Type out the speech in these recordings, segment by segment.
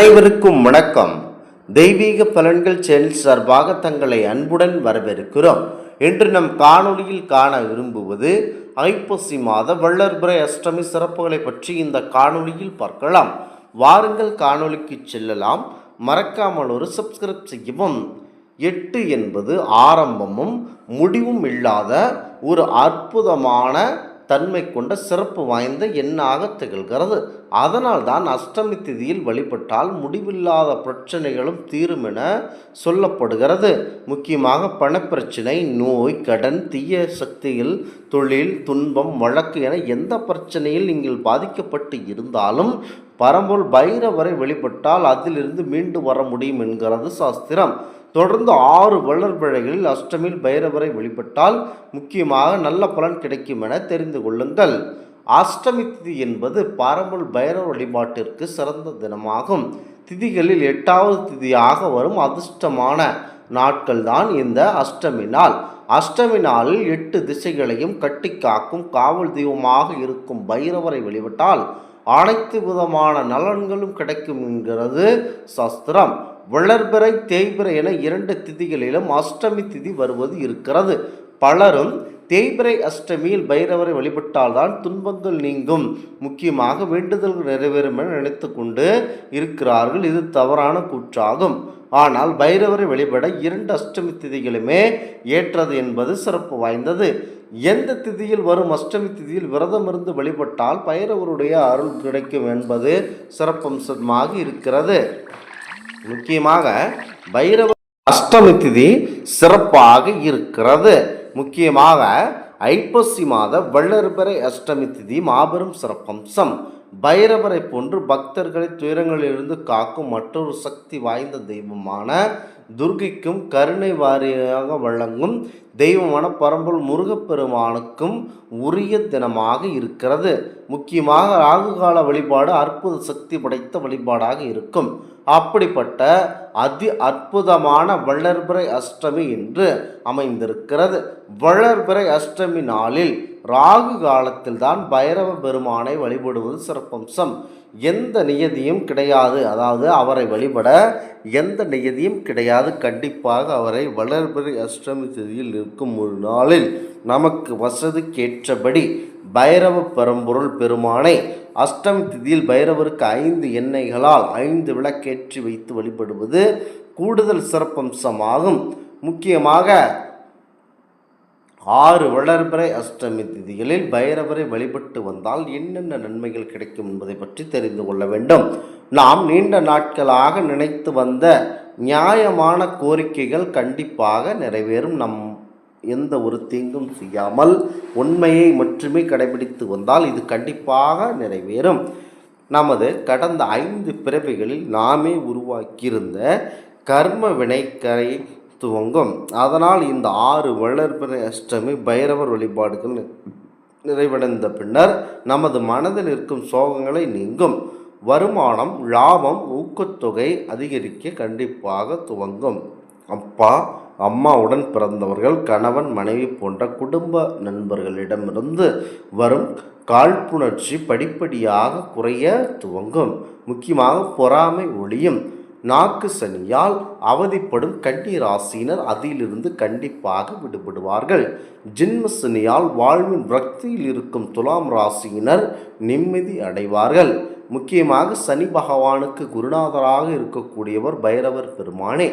அனைவருக்கும் வணக்கம். தெய்வீக பலன்கள் சேனல் சார்பாக தங்களை அன்புடன் வரவேற்கிறோம். இன்று நம் காணொளியில் காண விரும்புவது ஐப்பசி மாத வள்ளர்பிறை அஷ்டமி சிறப்புகளை பற்றி இந்த காணொளியில் பார்க்கலாம். வாருங்கள் காணொளிக்கு செல்லலாம். மறக்காமல் ஒரு சப்ஸ்கிரைப் செய்யவும். எட்டு என்பது ஆரம்பமும் முடிவும் இல்லாத ஒரு அற்புதமான தன்மை கொண்ட சிறப்பு வாய்ந்த எண்ணாக திகழ்கிறது. அதனால் தான் அஷ்டமி திதியில் வழிபட்டால் முடிவில்லாத பிரச்சனைகளும் தீரும் என சொல்லப்படுகிறது. முக்கியமாக பணப்பிரச்சனை நோய் கடன் தீய சக்தியில் தொழில் துன்பம் வழக்கு என எந்த பிரச்சனையில் நீங்கள் பாதிக்கப்பட்டு இருந்தாலும் பரம்பொருள் பைரவரை வெளிப்பட்டால் அதிலிருந்து மீண்டு வர முடியும் என்கிறது சாஸ்திரம். தொடர்ந்து ஆறு வளர்பிழைகளில் அஷ்டமியில் பைரவரை வெளிப்பட்டால் முக்கியமாக நல்ல பலன் கிடைக்கும் என தெரிந்து கொள்ளுங்கள். அஷ்டமி திதி என்பது பரம்பல் பைரவ வழிபாட்டிற்கு சிறந்த தினமாகும். திதிகளில் எட்டாவது திதியாக வரும் அதிர்ஷ்டமான நாட்கள் தான் இந்த அஷ்டமி நாள். அஷ்டமி நாளில் எட்டு திசைகளையும் கட்டி காக்கும் காவல் தெய்வமாக இருக்கும் பைரவரை வழிபட்டால் அனைத்து விதமான நலன்களும் கிடைக்கும் என்கிறது சஸ்திரம். வளர்பிறை தேய்பிறை என இரண்டு திதிகளிலும் அஷ்டமி திதி வருவது இருக்கிறது. பலரும் தேய்பிறை அஷ்டமியில் பைரவரை வழிபட்டால்தான் துன்பங்கள் நீங்கும். முக்கியமாக வேண்டுதல்கள் நிறைவேறும் என நினைத்து கொண்டு இருக்கிறார்கள். இது தவறான கூற்றாகும். ஆனால் பைரவரை வழிபட இரண்டு அஷ்டமி திதிகளுமே ஏற்றது என்பது சிறப்பு வாய்ந்தது. எந்த திதியில் வரும் அஷ்டமி திதியில் விரதம் இருந்து வழிபட்டால் பைரவருடைய அருள் கிடைக்கும் என்பது சிறப்பம்சமாக இருக்கிறது. முக்கியமாக பைரவ அஷ்டமி திதி சிறப்பாக இருக்கிறது. முக்கியமாக ஐப்பசி மாத வள்ளர்பறை அஷ்டமி திதி மாபெரும் சிறப்பம்சம். பைரவரை போன்று பக்தர்களை துயரங்களிலிருந்து காக்கும் மற்றொரு சக்தி வாய்ந்த தெய்வமான துர்கைக்கும் கருணை வாரியாக வழங்கும் தெய்வமான பரம்பல் முருகப்பெருமானுக்கும் உரிய தினமாக இருக்கிறது. முக்கியமாக ராகுகால வழிபாடு அற்புத சக்தி படைத்த வழிபாடாக இருக்கும். அப்படிப்பட்ட அதி அற்புதமான வள்ளற்பிறை அஷ்டமி என்று அமைந்திருக்கிறது. வள்ளர்பிறை அஷ்டமி நாளில் ராகு காலத்தில் தான் பைரவ பெருமானை வழிபடுவது சிறப்பம்சம். எந்த நியதியும் கிடையாது. அதாவது அவரை வழிபட எந்த நியதியும் கிடையாது. கண்டிப்பாக அவரை வளர்பிறை அஷ்டமி திதியில் இருக்கும் ஒரு நாளில் நமக்கு வசதிக்கேற்றபடி பைரவ பரம்பொருள் பெருமானை அஷ்டமி திதியில் பைரவருக்கு ஐந்து எண்ணெய்களால் ஐந்து விளக்கேற்றி வைத்து வழிபடுவது கூடுதல் சிறப்பம்சமாகும். முக்கியமாக ஆறு வளர்பிறை அஷ்டமி திதிகளில் பைரவரை வழிபட்டு வந்தால் என்னென்ன நன்மைகள் கிடைக்கும் என்பதை பற்றி தெரிந்து கொள்ள வேண்டும். நாம் நீண்ட நாட்களாக நினைத்து வந்த நியாயமான கோரிக்கைகள் கண்டிப்பாக நிறைவேறும். நம் எந்த ஒரு தீங்கும் செய்யாமல் உண்மையை மட்டுமே கடைபிடித்து வந்தால் இது கண்டிப்பாக நிறைவேறும். நமது கடந்த ஐந்து பிறவிகளில் நாமே உருவாக்கியிருந்த கர்ம வினைக்கரை துவங்கும் அதனால் இந்த ஆறு வளர்பிறை அஷ்டமி பைரவர் வழிபாடுகள் நிறைவடைந்த பின்னர் நமது மனதில் இருக்கும் சோகங்களை நீங்கும். வருமானம் லாபம் ஊக்கத்தொகை அதிகரிக்க கண்டிப்பாக துவங்கும். அப்பா அம்மாவுடன் பிறந்தவர்கள் கணவன் மனைவி போன்ற குடும்ப நண்பர்களிடமிருந்து வரும் காழ்ப்புணர்ச்சி படிப்படியாக குறைய துவங்கும். முக்கியமாக பொறாமை ஒளியும் நாக்கு சனியால் அவதிப்படும் கன்னி ராசியினர் அதிலிருந்து கண்டிப்பாக விடுபடுவார்கள். ஜென்ம சனியால் வாழ்வின் விரக்தியில் இருக்கும் துலாம் ராசியினர் நிம்மதி அடைவார்கள். முக்கியமாக சனி பகவானுக்கு குருநாதராக இருக்கக்கூடியவர் பைரவர் பெருமானே.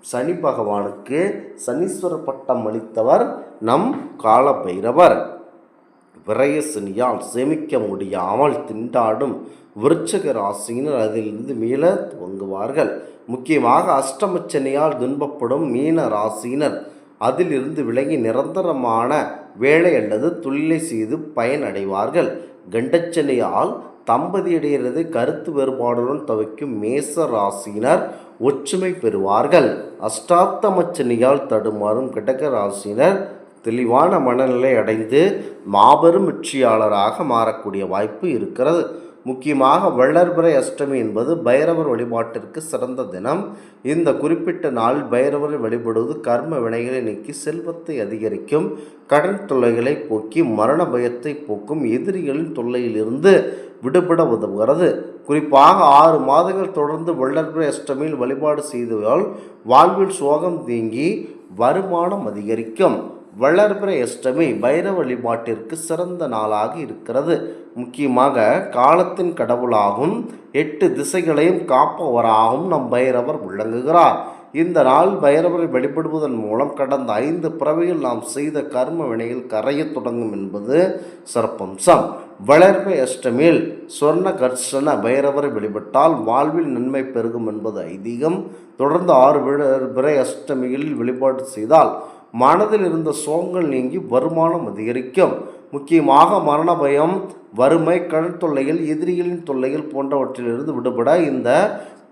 சனி பகவானுக்கு சனீஸ்வர பட்டம் அளித்தவர் நம் கால பைரவர் விரயசனியால் சேமிக்க முடியாமல் திண்டாடும் விருச்சக ராசியினர் அதிலிருந்து மீள துவங்குவார்கள். முக்கியமாக அஷ்டமச்சனியால் துன்பப்படும் மீன ராசியினர் அதிலிருந்து விலகி நிரந்தரமான வேலை அல்லது தொழிலை செய்து பயனடைவார்கள். கண்டச்சனையால் தம்பதியடைகிறது கருத்து வேறுபாடுடன் தவிக்கும் மேச ராசியினர் ஒற்றுமை பெறுவார்கள். அஷ்டாத்தமச்சனியால் தடுமாறும் கடக ராசியினர் தெளிவான மனநிலை அடைந்து மாபெரும் வெற்றியாளராக மாறக்கூடிய வாய்ப்பு இருக்கிறது. முக்கியமாக வள்ளர்பிறை அஷ்டமி என்பது பைரவர் வழிபாட்டிற்கு சிறந்த தினம். இந்த குறிப்பிட்ட நாளில் பைரவரை வழிபடுவது கர்ம வினைகளை நீக்கி செல்வத்தை அதிகரிக்கும். கடன் தொல்லைகளை போக்கி மரண பயத்தை போக்கும் எதிரிகளின் தொல்லையிலிருந்து விடுபட உதவுகிறது. குறிப்பாக ஆறு மாதங்கள் தொடர்ந்து வள்ளர்பிறை அஷ்டமியில் வழிபாடு செய்ததால் வாழ்வில் சோகம் நீங்கி வருமானம் அதிகரிக்கும். வளர்பிற அஷ்டமி வைர வழிபாட்டிற்கு சிறந்த நாளாக இருக்கிறது. முக்கியமாக காலத்தின் கடவுளாகும் எட்டு திசைகளையும் காப்பவராகவும் நம் பைரவர் விளங்குகிறார். இந்த நாள் பைரவரை வழிபடுவதன் மூலம் கடந்த ஐந்து பிறவியில் நாம் செய்த கர்ம வினையில் கரையத் தொடங்கும் என்பது சிறப்பம்சம். வளர்பை அஷ்டமியில் சொர்ண கர்ஷன பைரவரை வழிபட்டால் வாழ்வில் நன்மை பெருகும் என்பது ஐதீகம். தொடர்ந்து ஆறு பிறை அஷ்டமிகளில் வழிபாடு செய்தால் மனதில் இருந்த சோகங்கள் நீங்கி வருமானம் அதிகரிக்கும். முக்கியமாக மரண பயம் வறுமை கடன் தொல்லைகள் எதிரிகளின் தொல்லைகள் போன்றவற்றிலிருந்து விடுபட இந்த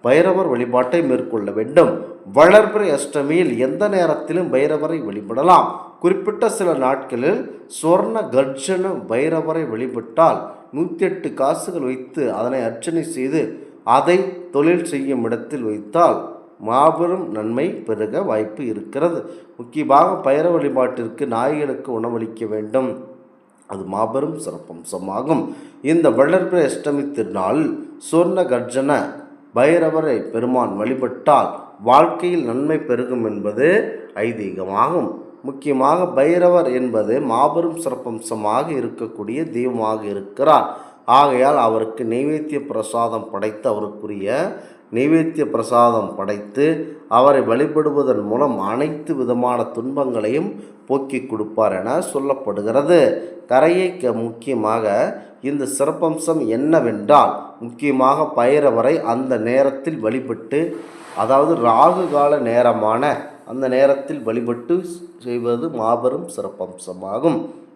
பைரவர் வழிபாட்டை மேற்கொள்ள வேண்டும். வளர்பிறை அஷ்டமியில் எந்த நேரத்திலும் பைரவரை வழிபடலாம். குறிப்பிட்ட சில நாட்களில் சொர்ண கர்ஜன பைரவரை வழிபட்டால் நூற்றி எட்டு காசுகள் வைத்து அதனை அர்ச்சனை செய்து அதை தொழில் செய்யும் இடத்தில் வைத்தால் மாபெரும் நன்மை பெருக வாய்ப்பு இருக்கிறது. முக்கியமாக பயிர வழிபாட்டிற்கு நாய்களுக்கு உணவளிக்க வேண்டும். அது மாபெரும் சிறப்பம்சமாகும். இந்த வளர்பிற அஷ்டமி திருநாள் சொர்ண கர்ஜன பைரவரை பெருமான் வழிபட்டால் வாழ்க்கையில் நன்மை பெருகும் என்பது ஐதீகமாகும். முக்கியமாக பைரவர் என்பது மாபெரும் சிறப்பம்சமாக இருக்கக்கூடிய தெய்வமாக இருக்கிறார். ஆகையால் அவருக்கு நைவேத்திய பிரசாதம் படைத்து அவருக்குரிய நைவேத்திய பிரசாதம் படைத்து அவரை வழிபடுவதன் மூலம் அனைத்து விதமான துன்பங்களையும் போக்கி கொடுப்பார் என சொல்லப்படுகிறது. கரையை க முக்கியமாக இந்த சிறப்பம்சம் என்னவென்றால் முக்கியமாக பயிரவரை அந்த நேரத்தில் வழிபட்டு அதாவது ராகு கால நேரமான அந்த நேரத்தில் வழிபட்டு செய்வது மாபெரும் சிறப்பம்சமாகும்.